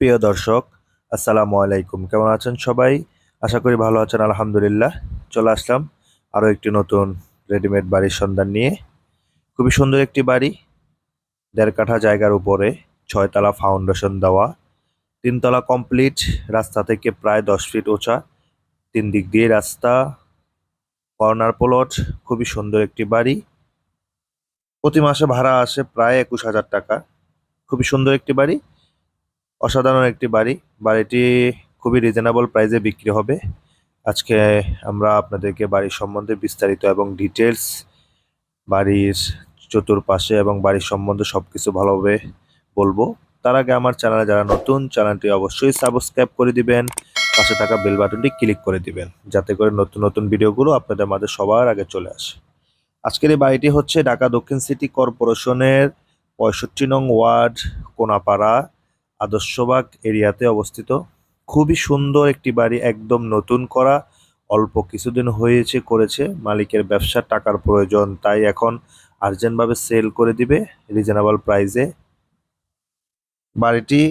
প্রিয় দর্শক, আসসালামু আলাইকুম। কেমন আছেন সবাই? আশা করি ভালো আছেন, আলহামদুলিল্লাহ। চলে আসলাম আরও একটি নতুন রেডিমেড বাড়ির সন্ধান নিয়ে। খুবই সুন্দর একটি বাড়ি। দেড় কাঠা জায়গার উপরে ছয়তলা ফাউন্ডেশন দেওয়া। তিনতলা কমপ্লিট, রাস্তা থেকে প্রায় দশ ফিট উঁচা তিন দিক দিয়ে রাস্তা, কর্নার প্লট, খুবই সুন্দর একটি বাড়ি। প্রতি মাসে ভাড়া আসে প্রায় একুশ হাজার টাকা। খুবই সুন্দর একটি বাড়ি। অসাধারণ একটি বাড়ি। বাড়িটি খুবই রিজনেবল প্রাইসে বিক্রি হবে। আজকে আমরা আপনাদেরকে বাড়ির সম্বন্ধে বিস্তারিত এবং ডিটেলস বাড়ির চতুর্পাশে এবং বাড়ির সম্বন্ধে সব কিছু ভালোভাবে বলব। তার আগে আমার চ্যানেলে যারা নতুন চ্যানেলটি অবশ্যই সাবস্ক্রাইব করে দিবেন, পাশে থাকা বেল বাটনটি ক্লিক করে দিবেন, যাতে করে নতুন নতুন ভিডিওগুলো আপনাদের মাঝে সবার আগে চলে আসে। আজকের এই বাড়িটি হচ্ছে ঢাকা দক্ষিণ সিটি কর্পোরেশনের পঁয়ষট্টি নং ওয়ার্ড, কোনাপাড়া। আদর্শবাগ এরিয়াতে অবস্থিত। খুবই সুন্দর একটি বাড়ি, একদম নতুন করা, অল্প কিছুদিন হয়েছে, করেছে। মালিকের ব্যবসার টাকার প্রয়োজন, তাই এখন আর্জেন্টভাবে সেল করে দিবে রিজনেবল প্রাইসে। বাড়িটি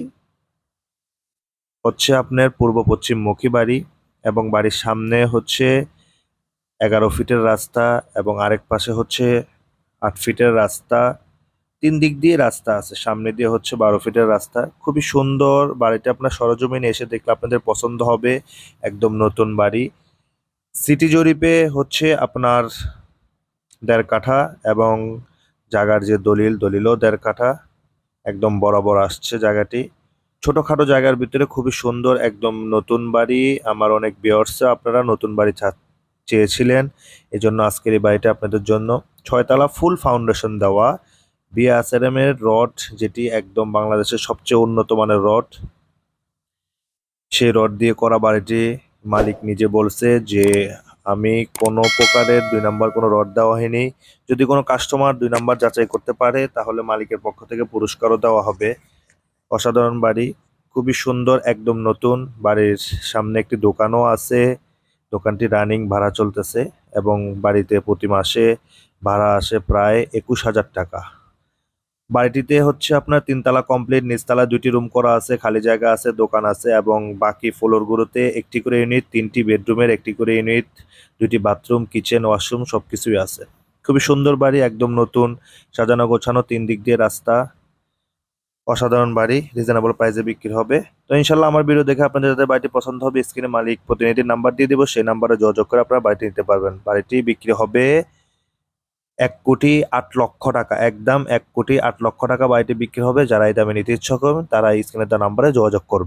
হচ্ছে আপনার পূর্ব পশ্চিম মুখী বাড়ি এবং বাড়ির সামনে হচ্ছে এগারো ফিটের রাস্তা এবং আরেক পাশে হচ্ছে আট ফিটের রাস্তা। তিন দিক দিয়ে রাস্তা আছে। সামনে দিয়ে হচ্ছে বারো ফিটের রাস্তা। খুবই সুন্দর বাড়িটা আপনার সরজমিনে এসে দেখলে আপনাদের পছন্দ হবে। একদম নতুন বাড়ি। সিটি জরিপে হচ্ছে আপনার দেড় কাঠা এবং জায়গার যে দলিল, দলিলও দেড় কাঠা। একদম বরাবর আসছে জায়গাটি। ছোটোখাটো জায়গার ভিতরে খুবই সুন্দর, একদম নতুন বাড়ি। আমার অনেক বিয়ার্সে আপনারা নতুন বাড়ি চেয়েছিলেন। এজন্য আজকের এই বাড়িটা আপনাদের জন্য। ছয়তলা ফুল ফাউন্ডেশন দেওয়া। বিএসআরএম এর রড যেটি একদম বাংলাদেশের সবচেয়ে উন্নত মানের রড, সেই রড দিয়ে করা বাড়িটি মালিক নিজে বলছে যে, আমি কোনো প্রকারের দুই নাম্বার কোনো রড দেওয়া হয়নি। যদি কোনো কাস্টমার দুই নাম্বার যাচাই করতে পারে, তাহলে মালিকের পক্ষ থেকে পুরস্কারও দেওয়া হবে। অসাধারণ বাড়ি, খুবই সুন্দর, একদম নতুন। বাড়ির সামনে একটি দোকানও আছে। দোকানটি রানিং ভাড়া চলতেছে এবং বাড়িতে প্রতি মাসে ভাড়া আসে প্রায় একুশ হাজার টাকা। বাড়িটিতে হচ্ছে আপনার তিনতলা কমপ্লিট নিচতলা দুটি রুম করা আছে, খালি জায়গা আছে, দোকান আছে এবং বাকি ফ্লোরগুলোতে একটি করে ইউনিট তিনটি বেডরুমের একটি করে ইউনিট দুটি বাথরুম কিচেন ওয়াশরুম সব কিছুই আছে। খুবই সুন্দর বাড়ি, একদম নতুন, সাজানো গোছানো, তিন দিক দিয়ে রাস্তা। অসাধারণ বাড়ি রিজনেবল প্রাইসে বিক্রি হবে। তো ইনশাল্লাহ আমার ভিডিও দেখে আপনাদের যাদের বাড়িটি পছন্দ হবে স্ক্রিনে মালিক প্রতিনিধির নাম্বার দিয়ে দিব, সেই নাম্বারে যোগাযোগ করে আপনারা বাড়িটি নিতে পারবেন। বাড়িটি বিক্রি হবে এক কোটি আট লক্ষ টাকা, একদম এক কোটি আট লক্ষ টাকা বাড়িটি বিক্রি হবে। যারা এই দামে নিতে ইচ্ছুক করবেন, তারা এই স্ক্রিনের নাম্বারে যোগাযোগ করবে।